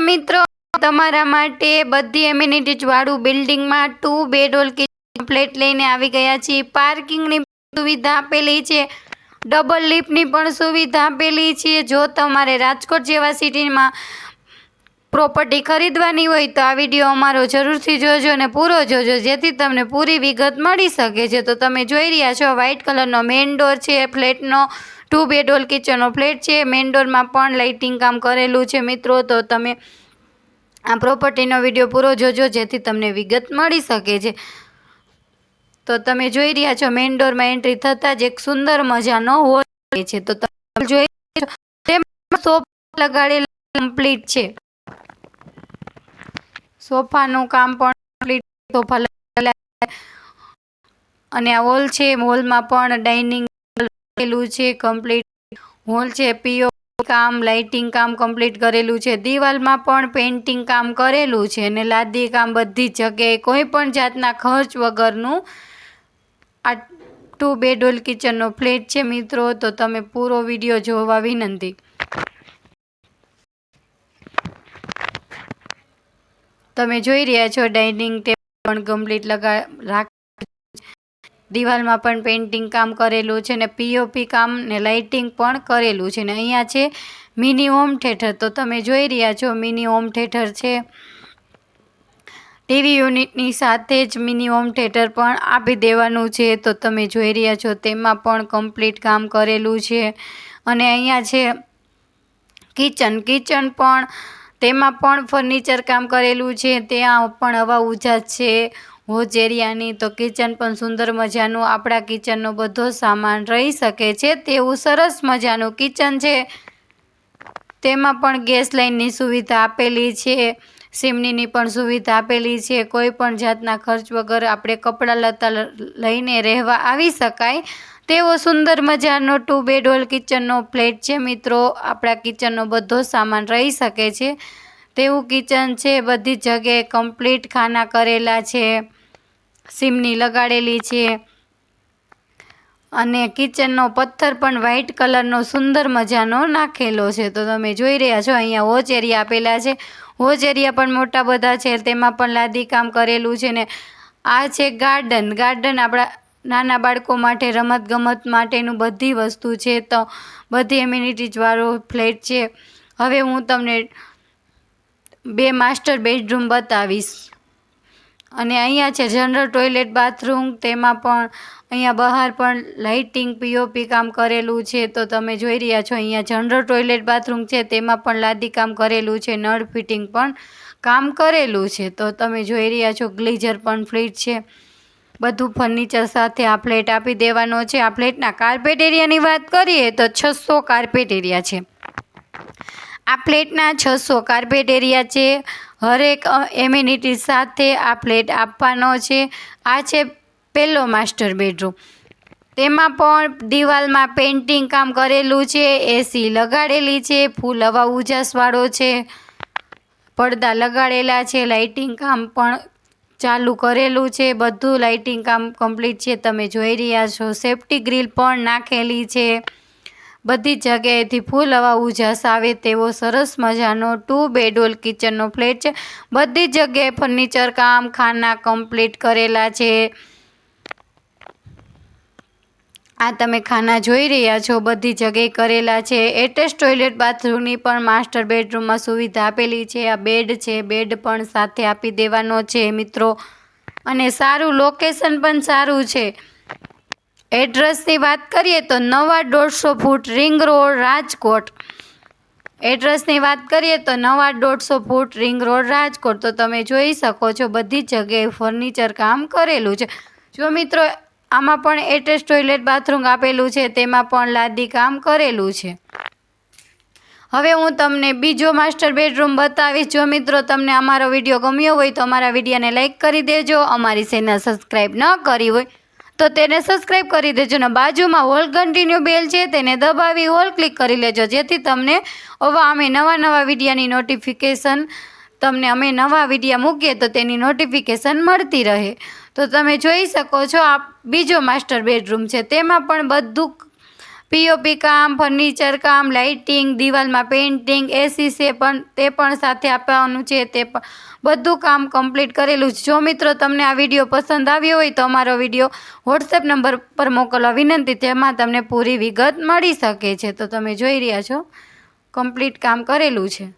મિત્રો, તમારા માટે બધી એમ્યુનિટીઝ વાળું બિલ્ડિંગમાં ટુ બેડોલ કિચન ફ્લેટ લઈને આવી ગયા છીએ. પાર્કિંગની સુવિધા આપેલી છે. ડબલ લિફ્ટની પણ સુવિધા આપેલી છે. જો તમારે રાજકોટ જેવા સિટીમાં પ્રોપર્ટી ખરીદવાની હોય તો આ વીડિયો અમારો જરૂરથી જોજો અને પૂરો જોજો, જેથી તમને પૂરી વિગત મળી શકે છે. તો તમે જોઈ રહ્યા છો વ્હાઇટ કલરનો મેઇન ડોર છે ફ્લેટનો ટુ બેડોલ કિચનનો ફ્લેટ છે. મેઇન ડોરમાં પણ લાઇટિંગ કામ કરેલું છે મિત્રો, તો તમે આ પ્રોપર્ટીનો વીડિયો પૂરો જોજો, જેથી તમને વિગત મળી શકે છે. તો તમે જોઈ રહ્યા છો મેઇન ડોરમાં એન્ટ્રી થતાં જ એક સુંદર મજાનો હોલ છે. તો તમે જોઈ રહ્યા છો કમ્પ્લીટ છે. સોફાનું કામ પણ સોફા અને આ હોલ છે, હોલમાં પણ ડાઇનિંગ કરેલું છે કમ્પ્લીટ હોલ છે, પીઓ કામ, લાઇટિંગ કામ કમ્પ્લીટ કરેલું છે. દિવાલમાં પણ પેઇન્ટિંગ કામ કરેલું છે અને લાદી કામ બધી જગ્યાએ કોઈ પણ જાતના ખર્ચ વગરનું આ ટુ બેડોલ કિચનનો ફ્લેટ છે મિત્રો, તો તમે પૂરો વીડિયો જોવા વિનંતી. તમે જોઈ રહ્યા છો ડાઇનિંગ ટેબલ પણ કમ્પ્લીટ લગા રાખ દિવાલમાં પણ પેઇન્ટિંગ કામ કરેલું છે ને પીઓપી કામ ને લાઇટિંગ પણ કરેલું છે ને અહીંયા છે મિની હોમ થિયેટર. તો તમે જોઈ રહ્યા છો મિની હોમ થિયેટર છે. ટીવી યુનિટની સાથે જ મિની હોમ થિયેટર પણ આપી દેવાનું છે. તો તમે જોઈ રહ્યા છો તેમાં પણ કમ્પ્લીટ કામ કરેલું છે. અને અહીંયા છે કિચન. કિચન પણ તેમાં પણ ફર્નિચર કામ કરેલું છે, ત્યાં પણ હવા ઉજાસ છે. હોજ એરિયાની તો કિચન પણ સુંદર મજાનું, આપણા કિચનનો બધો સામાન રહી શકે છે, તેવું સરસ મજાનું કિચન છે. તેમાં પણ ગેસ લાઇનની સુવિધા આપેલી છે. સિમનીની પણ સુવિધા આપેલી છે. કોઈ પણ જાતના ખર્ચ વગર આપણે કપડાં લતા લઈને રહેવા આવી શકાય. તેવો સુંદર મજાનો ટુ બેડોલ કિચનનો ફ્લેટ છે મિત્રો. આપણા કિચનનો બધો સામાન રહી શકે છે. તેવું કિચન છે, બધી જગ્યાએ કમ્પ્લીટ ખાના કરેલા છે, સિમની લગાડેલી છે. અને કિચનનો પથ્થર પણ વ્હાઇટ કલરનો સુંદર મજાનો નાખેલો છે. તો તમે જોઈ રહ્યા છો, અહીંયા વોચ એરિયા આપેલા છે. વોચ એરિયા પણ મોટા બધા છે, તેમાં પણ લાદી કામ કરેલું છે ને આ છે ગાર્ડન. ગાર્ડન આપણા નાના બાળકો માટે રમત ગમત માટેનું બધી વસ્તુ છે, તો બધી એમ્યુનિટીઝવાળો ફ્લેટ છે. હવે હું તમને બે માસ્ટર બેડરૂમ બતાવીશ. અને અહીંયા છે જનરલ ટોયલેટ બાથરૂમ તેમાં પણ અહીંયા બહાર પણ લાઇટિંગ પીઓપી કામ કરેલું છે. તો તમે જોઈ રહ્યા છો અહીંયા જનરલ ટોયલેટ બાથરૂમ છે, તેમાં પણ લાદી કામ કરેલું છે, નળ ફિટિંગ પણ કામ કરેલું છે. તો તમે જોઈ રહ્યા છો ગ્લીઝર પણ ફ્લેટ છે. બધું ફર્નિચર સાથે આ ફ્લેટ આપી દેવાનો છે. આ ફ્લેટના કાર્પેટ એરિયાની વાત કરીએ તો છસો કાર્પેટ એરિયા છે. આ ફ્લેટના છસો કાર્પેટ એરિયા છે. હરેક એમિનિટી સાથે આ ફ્લેટ આપવાનો છે. આ છે પહેલો માસ્ટર બેડરૂમ તેમાં પણ દિવાલમાં પેઇન્ટિંગ કામ કરેલું છે એસી લગાડેલી છે, ફૂલ હવા ઉજાસવાળો છે. પડદા લગાડેલા છે લાઇટિંગ કામ પણ ચાલુ કરેલું છે. બધું લાઇટિંગ કામ કમ્પ્લીટ છે, તમે જોઈ રહ્યા છો. સેફટી ગ્રીલ પણ નાખેલી છે. બધી જગ્યાએથી ફૂલ હવા ઉજાસ આવે તેવો સરસ મજાનો ટુ બેડોલ કિચનનો ફ્લેટ છે. બધી જગ્યાએ ફર્નિચર કામ, ખાના કમ્પ્લીટ કરેલા છે. આ તમે ખાના જોઈ રહ્યા છો, બધી જગ્યાએ કરેલા છે. એટેચ ટોયલેટ બાથરૂમની પણ માસ્ટર બેડરૂમમાં સુવિધા આપેલી છે. આ બેડ છે બેડ પણ સાથે આપી દેવાનો છે, મિત્રો. અને સારું લોકેશન પણ સારું છે. એડ્રેસની વાત કરીએ તો નવા દોઢસો ફૂટ રિંગ રોડ રાજકોટ. એડ્રેસની વાત કરીએ તો નવા દોઢસો ફૂટ રિંગ રોડ રાજકોટ. તો તમે જોઈ શકો છો બધી જગ્યાએ ફર્નિચર કામ કરેલું છે. જો મિત્રો, આમાં પણ એટેચ ટોયલેટ બાથરૂમ આપેલું છે, તેમાં પણ લાદી કામ કરેલું છે. હવે હું તમને બીજો માસ્ટર બેડરૂમ બતાવીશ. જો મિત્રો, તમને અમારો વીડિયો ગમ્યો હોય તો અમારા વિડીયોને લાઇક કરી દેજો. અમારી ચેનલ સબસ્ક્રાઈબ ન કરી હોય તો તેને સબસ્ક્રાઈબ કરી દેજો ને બાજુમાં ઓલ કન્ટિન્યુ બેલ છે તેને દબાવી ઓલ ક્લિક કરી લેજો. જેથી તમને હવે અમે નવા નવા વિડીયાની નોટિફિકેશન તમને અમે નવા વિડીયા મૂકીએ તો તેની નોટિફિકેશન મળતી રહે. તો તમે જોઈ શકો છો, આ બીજો માસ્ટર બેડરૂમ છે. તેમાં પણ બધું પીઓપી કામ ફર્નિચર કામ લાઇટિંગ દિવાલમાં પેઇન્ટિંગ એસી છે પણ, તે પણ સાથે આપવાનું છે, તે પણ બધું કામ કમ્પ્લીટ કરેલું છે. જો મિત્રો તમને આ વીડિયો પસંદ આવ્યો હોય તો અમારો વીડિયો વોટ્સએપ નંબર પર મોકલવા વિનંતી, તેમાં તમને પૂરી વિગત મળી શકે છે. તો તમે જોઈ રહ્યા છો કમ્પ્લીટ કામ કરેલું છે.